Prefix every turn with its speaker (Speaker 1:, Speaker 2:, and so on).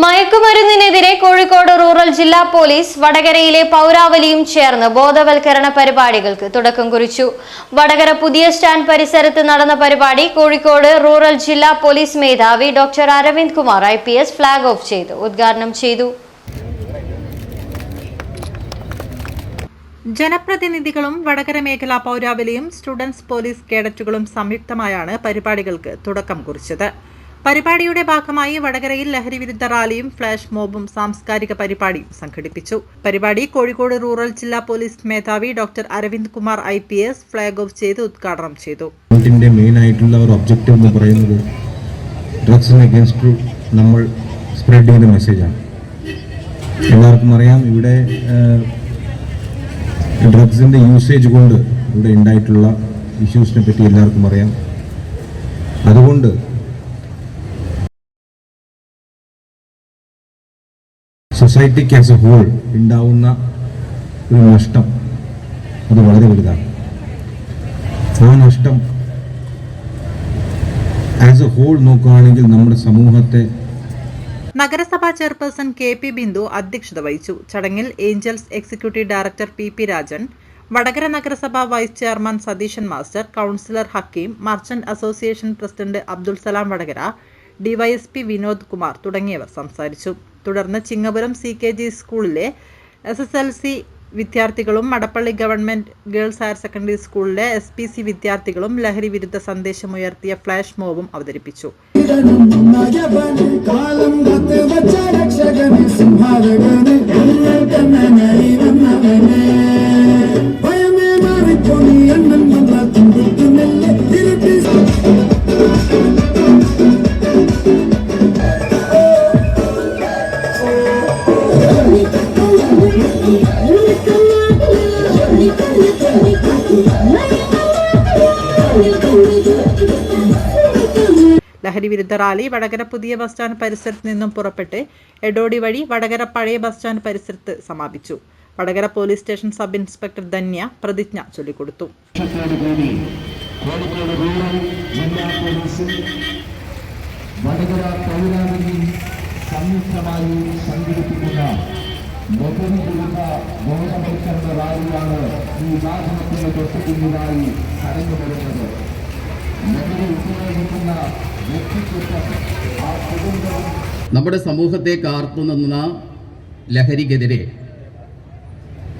Speaker 1: മയക്കുമരുന്നിനെതിരെ Kozhikode rural ജില്ലാ police വടകരയിലെ പൗരാവലിയും ചേർന്ന് ബോധവൽക്കരണ പരിപാടികൾക്ക് തുടക്കം കുറിച്ചു. വടകര പുതിയ സ്റ്റാൻഡ് പരിസരത്ത് നടന്ന പരിപാടി കോഴിക്കോട് റൂറൽ ജില്ലാ പോലീസ് മേധാവി doctor Aravind Kumar I P S flag off ചെയ്ത്. ഉദ്ഘാടനം ചെയ്തു.
Speaker 2: ജനപ്രതിനിധികളും വടകര മേഖലാ പൗരാവലിയും സ്റ്റുഡൻസ് പോലീസ് കേഡറ്റുകളും സംയുക്തമായാണ് പരിപാടികൾക്ക് തുടക്കം കുറിച്ചത്. പരിപാടിയുടെ ഭാഗമായി വടകരയിൽ ലഹരി വിരുദ്ധ റാലിയും ഫ്ലാഷ് മോബും സാംസ്കാരിക പരിപാടിയും സംഘടിപ്പിച്ചു. പരിപാടി കോഴിക്കോട് റൂറൽ ജില്ലാ പോലീസ് മേധാവി doctor Aravind Kumar I P S flag off ചെയ്ത് ഉദ്ഘാടനം ചെയ്തു.
Speaker 3: മെയിൻ ആയിട്ടുള്ള ഒരു ഒബ്ജക്റ്റീവ് എന്ന് പറയുന്നത് അഗേൻസ്റ്റ് നമ്മൾ സ്പ്രെഡ് ചെയ്യുന്ന മെസ്സേജാണ് എല്ലാവർക്കും അറിയാം ഇവിടെ ഡ്രഗ്സിന്റെ യൂസേജ് കൊണ്ട് ഇവിടെ ഉണ്ടായിട്ടുള്ള ഇഷ്യൂസിനെ പറ്റി എല്ലാവർക്കും അറിയാം. അതുകൊണ്ട് സൊസൈറ്റിക്ക് ആസ് എ ഹോൾ ഉണ്ടാവുന്ന ഒരു നഷ്ടം അത് വളരെ വലുതാണ്. ആ നഷ്ടം ആസ് എ ഹോൾ നോക്കുകയാണെങ്കിൽ നമ്മുടെ സമൂഹത്തെ
Speaker 2: നഗരസഭാ ചെയർപേഴ്സൺ കെ പി ബിന്ദു അധ്യക്ഷത വഹിച്ചു. ചടങ്ങിൽ angels executive director P P Rajan Vadakara നഗരസഭ vice chairman Satheesan master councillor Hakeem merchant association president Abdul Salam Vadakara DYSP Vinod Kumar തുടങ്ങിയവർ സംസാരിച്ചു. തുടർന്ന് ചിങ്ങപുരം സി കെ ജി സ്കൂളിലെ എസ് എസ് എൽ സി വിദ്യാർത്ഥികളും Madappally government girls higher secondary സ്കൂളിലെ S P C വിദ്യാർത്ഥികളും ലഹരി വിരുദ്ധ സന്ദേശമുയർത്തിയ ഫ്ലാഷ് മോബും അവതരിപ്പിച്ചു. ലഹരി വിരുദ്ധ റാലി വടകര പുതിയ ബസ് സ്റ്റാൻഡ് പരിസരത്ത് നിന്നും പുറപ്പെട്ട് എടോടി വഴി വടകര പഴയ ബസ് സ്റ്റാൻഡ് പരിസരത്ത് സമാപിച്ചു. Vadakara police station sub inspector Dhanya പ്രതിജ്ഞ ചൊല്ലിക്കൊടുത്തു.
Speaker 4: വടകര വിരുദ്ധ ബോധവൽക്കരണ റാലിയാണ് ഈ വാഹനത്തിന് തൊട്ടുപിന്നിലായി കടന്നു ലഹരി ഉപയോഗിക്കുന്ന ആ
Speaker 5: നമ്മുടെ സമൂഹത്തെ കാർത്തുനിന്ന ലഹരിക്കെതിരെ